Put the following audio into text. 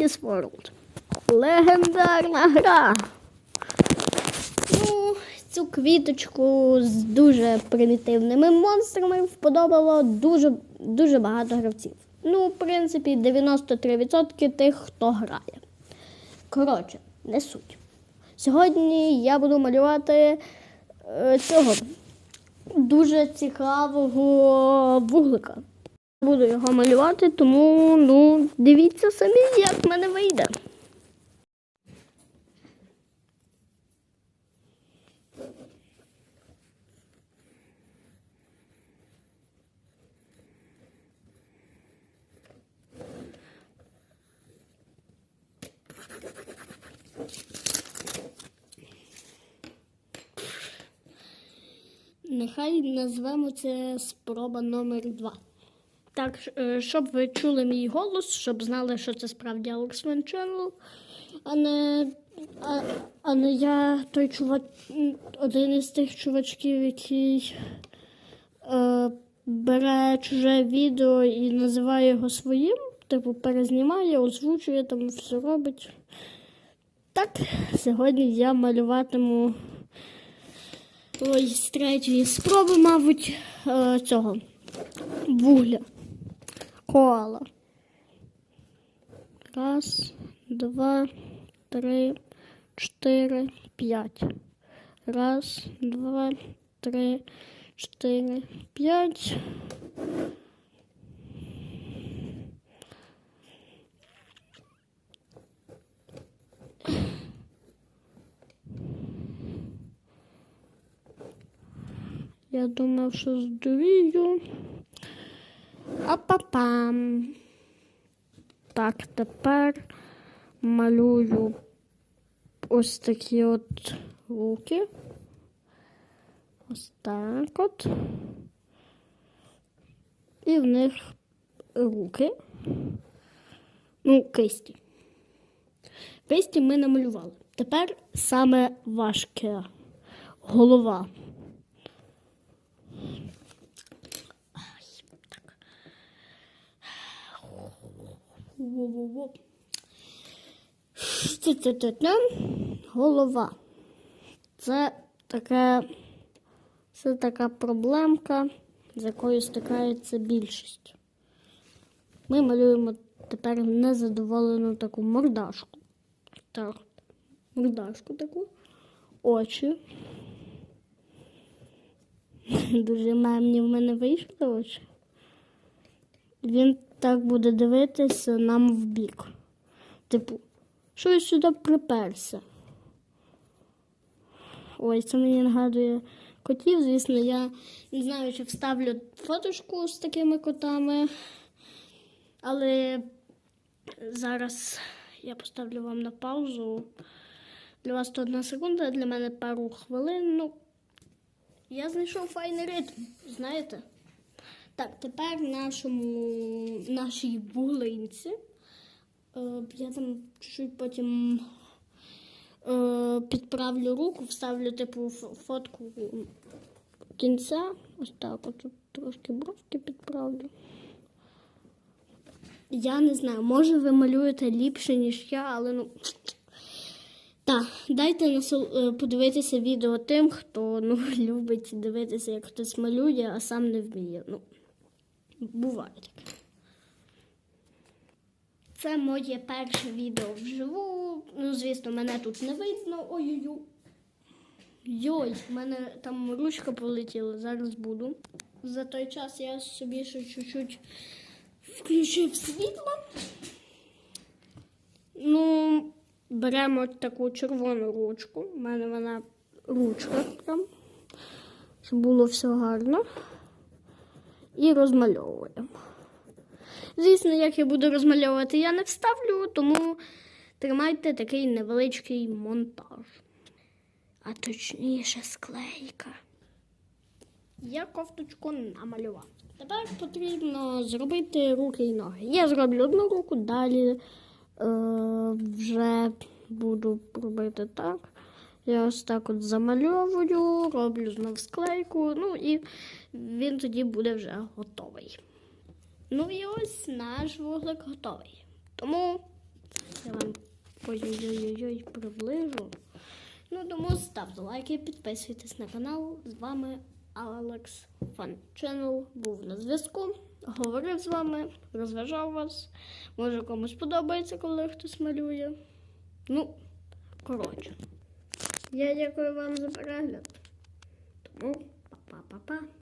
Candy's World. Легендарна гра. Ну, цю квіточку з дуже примітивними монстрами вподобало дуже, дуже багато гравців. Ну, в принципі, 93% тих, хто грає. Коротше, не суть. Сьогодні я буду малювати е, цього дуже цікавого вуглика. Буду його малювати, тому ну, дивіться самі, як в мене вийде. Нехай назвемо це спроба номер два. Так, е, щоб ви чули мій голос, щоб знали, що це справді Alex Van Channel, а не, а, а не я той чувак, один із тих чувачків, який е, бере чуже відео і називає його своїм, типу перезнімає, озвучує, там все робить. Так, сьогодні я малюватиму ой, з третьої спроби, мабуть, е, цього вугля. Коала. Раз, два, три, чотири, п'ять. Раз, два, три, чотири, п'ять. Я думав, що здурію. А-па-пам. Так, тепер малюю ось такі от руки. Ось так от. І в них руки. Ну, кисті. Кисті ми намалювали. Тепер саме важке голова. Голова. Це таке, це така проблемка, з якою стикається більшість. Ми малюємо тепер незадоволену таку мордашку. Так, мордашку таку, очі. Дуже мемні в мене вийшли очі. Він так буде дивитися нам в бік. Типу, що я сюди приперся? Ой, це мені нагадує котів. Звісно, я не знаю, чи вставлю фотошку з такими котами. Але зараз я поставлю вам на паузу. Для вас то одна секунда, для мене пару хвилин. Ну, я знайшов файний ритм, знаєте? Так, тепер нашому, нашій вуглинці. Е, я там чуть-чуть потім е, підправлю руку, вставлю типу фотку кінця. Ось так, от трошки бровки підправлю. Я не знаю, може ви малюєте ліпше, ніж я, але ну. Так, дайте е, подивитися відео тим, хто ну, любить дивитися, як хтось малює, а сам не вміє. Ну, буває таке. Це моє перше відео вживу. Ну, звісно, мене тут не видно. Ой-ой-ой. Йой, в мене там ручка полетіла, зараз буду. За той час я собі ще чуть-чуть включив світло. Ну, беремо таку червону ручку. У мене вона ручка там, щоб було все гарно. І розмальовуємо. Звісно, як я буду розмальовувати, я не вставлю, тому тримайте такий невеличкий монтаж. А точніше склейка. Я кофточку намалював. Тепер потрібно зробити руки і ноги. Я зроблю одну руку, далі е, вже буду робити так. Я ось так от замальовую, роблю знов склейку, ну і він тоді буде вже готовий. Ну і ось наш вуглик готовий. Тому Ой-ой-ой, приближу. Ну, тому ставте лайки, підписуйтесь на канал. З вами Алекс Фан Channel був на зв'язку. Говорив з вами, розважав вас. Може комусь подобається, коли хтось малює. Ну, коротше. Я дякую вам за перегляд. Тому па-па-па-па.